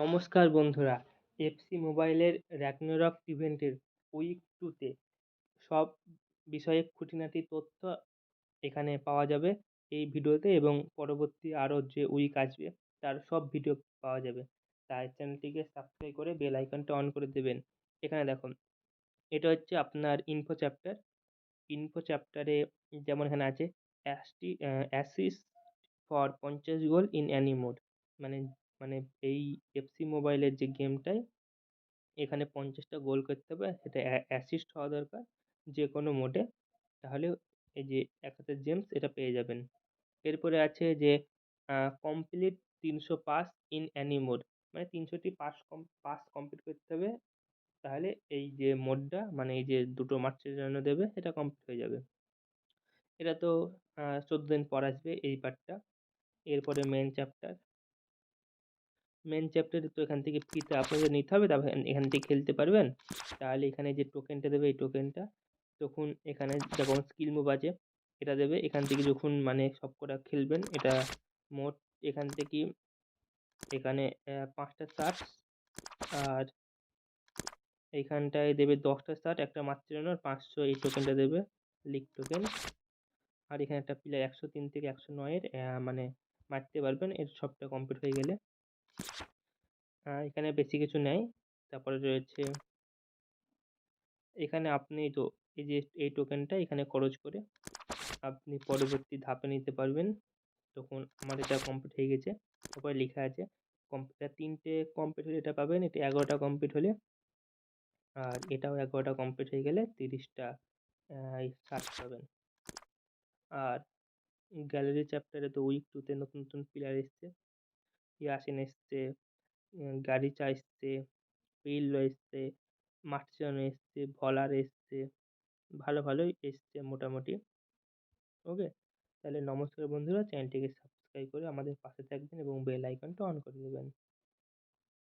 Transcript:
নমস্কার বন্ধুরা এফসি মোবাইলের র্যাগনারক ইভেন্টের উইক টুতে সব বিষয়ে খুঁটিনাটি তথ্য এখানে পাওয়া যাবে এই ভিডিওতে এবং পরবর্তী আরও যে উইক আসবে তার সব ভিডিও পাওয়া যাবে। তাই চ্যানেলটিকে সাবস্ক্রাইব করে বেল আইকনটা অন করে দেবেন। এখানে দেখুন, এটা হচ্ছে আপনার ইনফো চ্যাপ্টার ইনফো চ্যাপ্টারে যেমন এখানে আছে অ্যাসটি অ্যাসিস ফর পঞ্চাশ গোল ইন অ্যানি মোড মানে মানে এই এফসি মোবাইলের যে গেমটায় এখানে পঞ্চাশটা গোল করতে হবে, সেটা অ্যাসিস্ট হওয়া দরকার যে কোনো মোডে তাহলে এই যে এক হাজার জেমস এটা পেয়ে যাবেন। এরপরে আছে যে কমপ্লিট তিনশো পাস ইন অ্যানি মোড মানে তিনশোটি পাস কম পাস কমপ্লিট করতে হবে। তাহলে এই যে মোডটা মানে এই যে দুটো মার্চের জন্য দেবে, সেটা কমপ্লিট হয়ে যাবে। এটা তো চোদ্দ দিন পর আসবে এই পার্টটা এরপরে মেন চ্যাপ্টার মেন চ্যাপ্টারে তো এখান থেকে ফ্রিতে আপনাদের নিতে হবে, তারপর এখান থেকে খেলতে পারবেন। তাহলে এখানে যে টোকেনটা দেবে, এই টোকেনটা তখন এখানে যখন স্কিল মুভ আছে, এটা দেবে। এখান থেকে যখন মানে সব কটা খেলবেন, এটা মোট এখান থেকে এখানে পাঁচটা শার্ট আর এইখানটায় দেবে দশটা শার্ট একটা মারতে জন্য পাঁচশো এই টোকেনটা দেবে লিগ টোকেন আর এখানে একটা প্লেয়ার একশো তিন থেকে একশো নয়ের মানে মারতে পারবেন, এর সবটা কমপ্লিট হয়ে গেলে। এখানে বেশি কিছু নেই। তারপরে রয়েছে এখানে আপনি তো এই যে এই টোকেনটা এখানে খরচ করে আপনি পরবর্তী ধাপে নিতে পারবেন। তখন আমার এটা কমপ্লিট হয়ে গেছে। তারপরে লেখা আছে কম্পিউটার তিনটে কমপ্লিট হলে এটা পাবেন, এটা এগারোটা কমপ্লিট হলে। আর এটাও এগারোটা কমপ্লিট হয়ে গেলে তিরিশটা শার্ট পাবেন। আর গ্যালারি চ্যাপ্টারে তো উইক টুতে নতুন নতুন প্লেয়ার এসছে। ইয়াসিন এসছে? গাড়িচা এসছে পিল্লো এসছে মার্চিয়ানো এসছে ভলার এসছে, ভালো ভালোই এসছে মোটামুটি। ওকে তাহলে নমস্কার বন্ধুরা চ্যানেলটিকে সাবস্ক্রাইব করে আমাদের পাশে থাকবেন এবং বেল আইকনটা অন করে দেবেন।